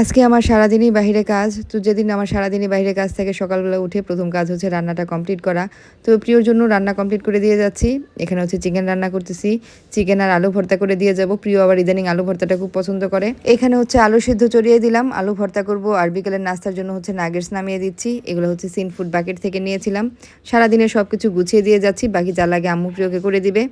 আজকে আমার সারাদিনই বাইরে কাজ। তো যেদিন আমার সারাদিনই বাইরে কাজ থাকে, সকালবেলা উঠে প্রথম কাজ হচ্ছে রান্নাটা কমপ্লিট করা। তো প্রিয়র জন্য রান্না কমপ্লিট করে দিয়ে যাচ্ছি। এখানে হচ্ছে চিকেন রান্না করতেছি। চিকেন আর আলু ভর্তা করে দিয়ে যাব। প্রিয় আবার ইদানিং আলু ভর্তাটা খুব পছন্দ করে। এখানে হচ্ছে আলু সিদ্ধ চড়িয়ে দিলাম। আলু ভর্তা করব আর বিকেলের নাস্তার জন্য হচ্ছে নাগেটস নামিয়ে দিচ্ছি। এগুলো হচ্ছে সিন ফুড বাকেট থেকে নিয়েছিলাম। সারাদিনে সব কিছু গুছিয়ে দিয়ে যাচ্ছি। বাকি যা লাগে আম্মু প্রিয়কে করে দিবে।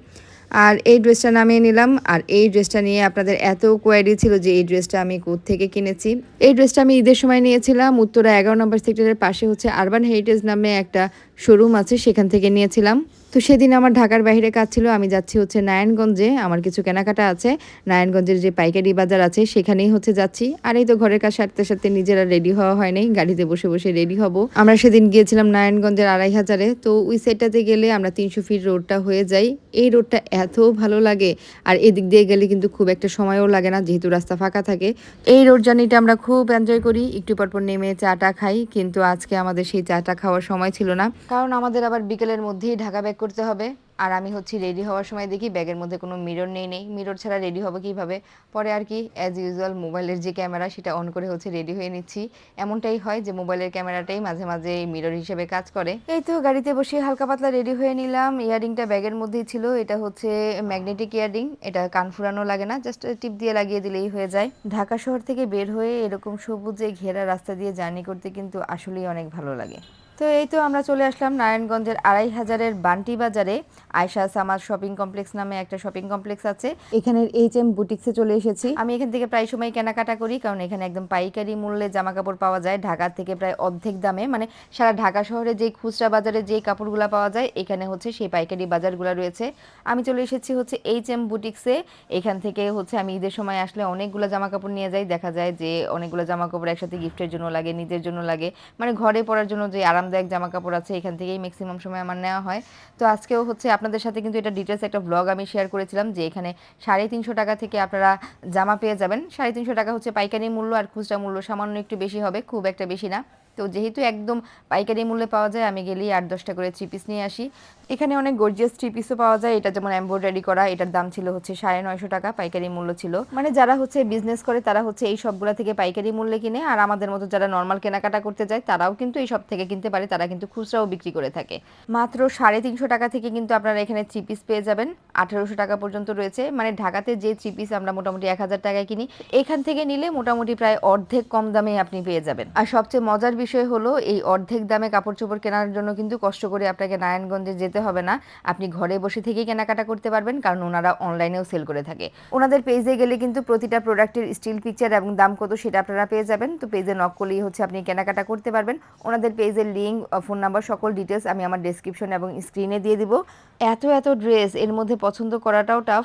আর এই ড্রেসটা নামিয়ে নিলাম। আর এই ড্রেসটা নিয়ে আপনাদের এত কোয়ারি ছিল যে এই ড্রেসটা আমি থেকে কিনেছি। এই ড্রেসটা আমি ঈদের সময় নিয়েছিলাম। উত্তরা এগারো নম্বর সেক্টরের পাশে হচ্ছে আরবান হেরিটেজ নামে একটা শোরুম আছে, সেখান থেকে নিয়েছিলাম। তো সেদিন আমার ঢাকার বাইরে কাজ ছিল, আমি যাচ্ছি হচ্ছে নারায়ণগঞ্জে, আমার কিছু কেনাকাটা আছে। নারায়ণগঞ্জের যে পাইকারি বাজার আছে, সেখানেই হচ্ছে যাচ্ছি। আর এই তো ঘরের কাজ সারতে সারতে নিজেরা রেডি হওয়া হয়নি গাড়িতে বসে বসে রেডি হব। আমরা সেদিন গিয়েছিলাম নারায়ণগঞ্জের আড়াই হাজারে। তো ওই সাইডটাতে গেলে আমরা তিনশো ফিট রোডটা হয়ে যাই। এই রোডটা এত ভালো লাগে, আর এদিক দিয়ে গেলে কিন্তু খুব একটা সময়ও লাগে না, যেহেতু রাস্তা ফাঁকা থাকে। এই রোড জার্নিটা আমরা খুব এনজয় করি। একটু পরপর নেমে চাটা খাই, কিন্তু আজকে আমাদের সেই চাটা খাওয়ার সময় ছিল না। কারণ আমাদের আবার বিকেলের মধ্যেই ঢাকা ব্যাক করতে হবে। আর আমি হচ্ছি রেডি হওয়ার সময় দেখি ব্যাগের মধ্যে কোনো মিরর নেই নেই। মিরর ছাড়া রেডি হবে কীভাবে? পরে আর কি অ্যাজ ইউজুয়াল মোবাইলের যে ক্যামেরা সেটা অন করে হচ্ছে রেডি হয়ে নিচ্ছি। এমনটাই হয় যে মোবাইলের ক্যামেরাটাই মাঝে মাঝে মিরর হিসেবে কাজ করে। এই তো গাড়িতে বসে হালকা পাতলা রেডি হয়ে নিলাম। ইয়ারিংটা ব্যাগের মধ্যেই ছিল। এটা হচ্ছে ম্যাগনেটিক ইয়ারিং এটা কান ফুরানো লাগে না জাস্ট টিপ দিয়ে লাগিয়ে দিলেই হয়ে যায়। ঢাকা শহর থেকে বের হয়ে এরকম সবুজে ঘেরা রাস্তা দিয়ে জার্নি করতে কিন্তু আসলেই অনেক ভালো লাগে। তো এই তো আমরা চলে আসলাম নারায়ণগঞ্জের আড়াই হাজারের বান্টি বাজারে। আয়সা সামাজ শপিং কমপ্লেক্স নামে একটা শপিং কমপ্লেক্স আছে। এখানের এইচ এম বুটিক্সে চলে এসেছি। আমি এখান থেকে প্রায় সময় কেনাকাটা করি, কারণ এখানে একদম পাইকারি মূল্যে জামা কাপড় পাওয়া যায়। ঢাকা থেকে প্রায় অর্ধেক দামে মানে সারা ঢাকা শহরে যেই খুচরা বাজারে যেই কাপড়গুলো পাওয়া যায়, এখানে হচ্ছে সেই পাইকারি বাজারগুলো রয়েছে। আমি চলে এসেছি হচ্ছে এইচ এম বুটিক্সে। এখান থেকে হচ্ছে আমি ঈদের সময় আসলে অনেকগুলো জামা কাপড় নিয়ে যাই। দেখা যায় যে অনেকগুলো জামা কাপড় একসাথে গিফটের জন্য লাগে, নিজের জন্য লাগে। মানে ঘরে পরার জন্য যে আরাম আরামদায়ক জামা কাপড় আছে, এখান থেকেই ম্যাক্সিমাম সময় আমার নেওয়া হয়। তো আজকেও হচ্ছে আপনাদের সাথে কিন্তু এটা ডিটেলস একটা ব্লগ আমি শেয়ার করেছিলাম যে এখানে সাড়ে তিনশো টাকা থেকে আপনারা জামা পেয়ে যাবেন। সাড়ে তিনশো টাকা হচ্ছে পাইকারি মূল্য আর খুচরা মূল্য সামান্য একটু বেশি হবে, খুব একটা বেশি না। তো যেহেতু একদম পাইকারি মূল্যে পাওয়া যায়, আমি গেলেই আট দশটা করে থ্রি পিস নিয়ে আসি। এখানে অনেক গর্জিয়াস থ্রি পিসও পাওয়া যায়, এটা যেমন এম্ব্রয়ডারি করা, এটার দাম ছিল হচ্ছে সাড়ে নয়শো টাকা, পাইকারি মূল্য ছিল। মানে যারা হচ্ছে বিজনেস করে, তারা হচ্ছে এই সবগুলো থেকে পাইকারি মূল্যে কিনে, আর আমাদের মতো যারা নর্মাল কেনাকাটা করতে যায়, তারাও কিন্তু এই সব থেকে কিনতে পারে, তারা কিন্তু খুচরাও বিক্রি করে থাকে। মাত্র সাড়ে তিনশো টাকা থেকে কিন্তু আপনারা এখানে থ্রি পিস পেয়ে যাবেন, আঠারোশো টাকা পর্যন্ত রয়েছে। মানে ঢাকাতে যে থ্রি পিস আমরা মোটামুটি এক হাজার টাকায় কিনি, এখান থেকে নিলে মোটামুটি প্রায় অর্ধেক কম দামে আপনি পেয়ে যাবেন। আর সবচেয়ে মজার বিষয় হলো, এই অর্ধেক দামে কাপড় চোপড় কেনার জন্য কিন্তু কষ্ট করে আপনাকে নারায়ণগঞ্জে যেতে হবে না। আপনি ঘরে বসে থেকেই কেনাকাটা করতে পারবেন, কারণ ওনারা অনলাইনেও সেল করে থাকে। ওনাদের পেজে গেলে কিন্তু প্রতিটা প্রোডাক্টের স্টিল পিকচার এবং দাম কত সেটা আপনারা পেয়ে যাবেন। তো পেজে নক করলেই হচ্ছে আপনি কেনাকাটা করতে পারবেন। ওনাদের পেজের লিঙ্ক ফোন নাম্বার সকল ডিটেলস আমি আমার ডেসক্রিপশন এবং স্ক্রিনে দিয়ে দিব। এত এত ড্রেস এর মধ্যে পছন্দ করাটাও টাফ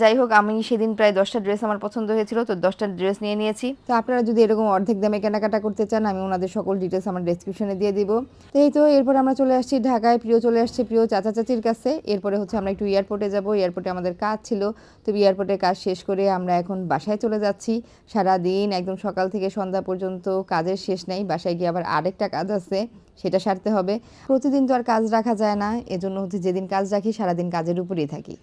যাই হোক, আমি সেদিন প্রায় দশটা ড্রেস আমার পছন্দ হয়েছিল, তো দশটা ড্রেস নিয়ে নিয়েছি। তো আপনারা যদি এরকম অর্ধেক দামে কেনাকাটা করতে চান, আমি ওনাদের সকল ডিটেলস আমার ডেসক্রিপশনে দিয়ে দিব। তো এই তো, এরপর আমরা চলে আসছি ঢাকায়, প্রিয় চলে আসছে প্রিয় চাচা চাচির কাছে। এরপরে হচ্ছে আমরা একটু এয়ারপোর্টে যাব এয়ারপোর্টে আমাদের কাজ ছিল। তো এয়ারপোর্টে কাজ শেষ করে আমরা এখন বাসায় চলে যাচ্ছি। সারা দিন একদম সকাল থেকে সন্ধ্যা পর্যন্ত কাজের শেষ নেই, বাসায় গিয়ে আবার আরেকটা কাজ আছে, সেটা সারতে হবে। প্রতিদিন তো আর কাজ রাখা যায় না, এজন্য হচ্ছে যেদিন কাজ রাখি, সারাদিন কাজের উপরেই থাকি।